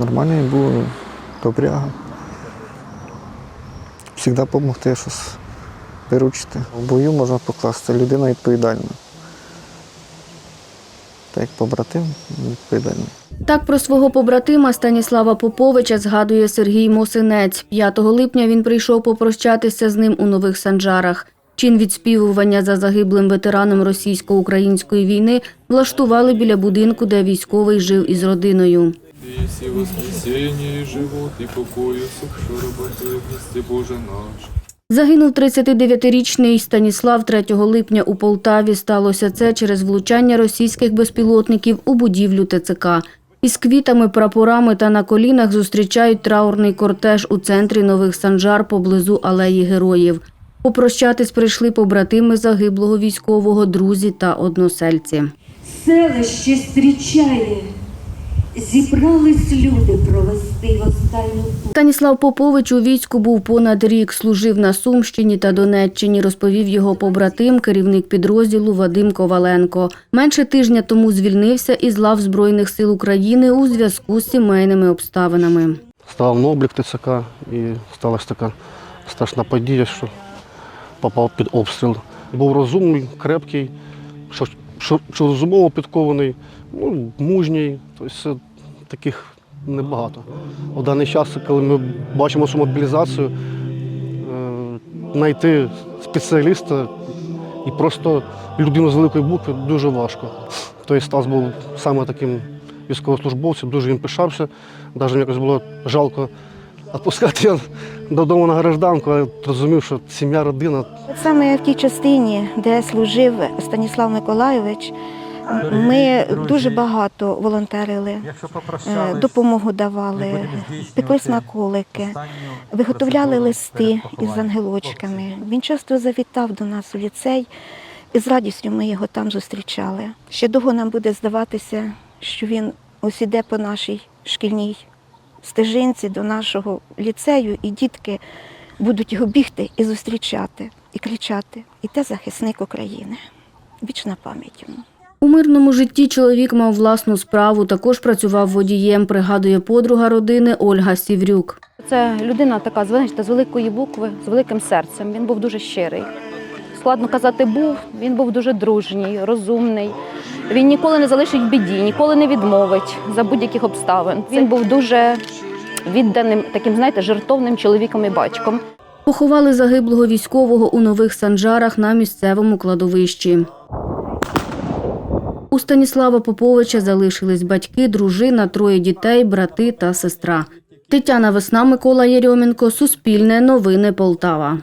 Нормальний був, добряга. Завжди допомогти щось виручити. В бою можна покласти людина відповідальна. Так як побратим відповідальний. Так про свого побратима Станіслава Поповича згадує Сергій Мосинець. 5 липня він прийшов попрощатися з ним у Нових Санджарах. Чин відспівування за загиблим ветераном російсько-української війни влаштували біля будинку, де військовий жив із родиною. И все воскресенье и живот, и покою сух, что работает вместе Боже наш. Загинув 39-річний Станіслав 3 липня у Полтаві. Сталося це через влучання російських безпілотників у будівлю ТЦК. Із квітами, прапорами та на колінах зустрічають траурний кортеж у центрі Нових Санжар поблизу Алеї Героїв. Попрощатись прийшли побратими загиблого військового, друзі та односельці. Селище зустрічає, зібрались люди провести в останню. Станіслав Попович у війську був понад рік, служив на Сумщині та Донеччині, розповів його побратим, керівник підрозділу Вадим Коваленко. Менше тижня тому звільнився із лав Збройних сил України у зв'язку з сімейними обставинами. став на облік ТЦК і сталася така страшна подія, що попав під обстріл. Був розумний, крепкий, що, що, розумово підкований, ну, мужній. Тобто таких небагато. В даний час, коли ми бачимо цю мобілізацію, е, знайти спеціаліста і просто людину з великої букви дуже важко. Тобто Стас був саме таким військовослужбовцем, дуже їм пишався. Навіть якось було жалко відпускати його додому на гражданку, але розумів, що сім'я, родина Саме в тій частині, де служив Станіслав Миколайович, ми дуже багато волонтерили, е, допомогу давали, пекли смаколики, виготовляли листи із ангелочками. Він часто завітав до нас у ліцей, і з радістю ми його там зустрічали. Ще довго нам буде здаватися, що він ось іде по нашій шкільній стежинці до нашого ліцею, і дітки будуть його бігти і зустрічати, і кричати. І те захисник України. Вічна пам'ять йому. У мирному житті чоловік мав власну справу, також працював водієм, пригадує подруга родини Ольга Сіврюк. Це людина така знаєте, з великої букви, з великим серцем. Він був дуже щирий. Складно казати був, він був дуже дружній, розумний. Він ніколи не залишить в біді, ніколи не відмовить за будь-яких обставин. Він був дуже відданим, таким, знаєте, жертовним чоловіком і батьком. Поховали загиблого військового у Нових Санжарах на місцевому кладовищі. У Станіслава Поповича залишились батьки, дружина, троє дітей, брати та сестра. Тетяна Весна, Микола Єрьоменко, Суспільне, Новини Полтава.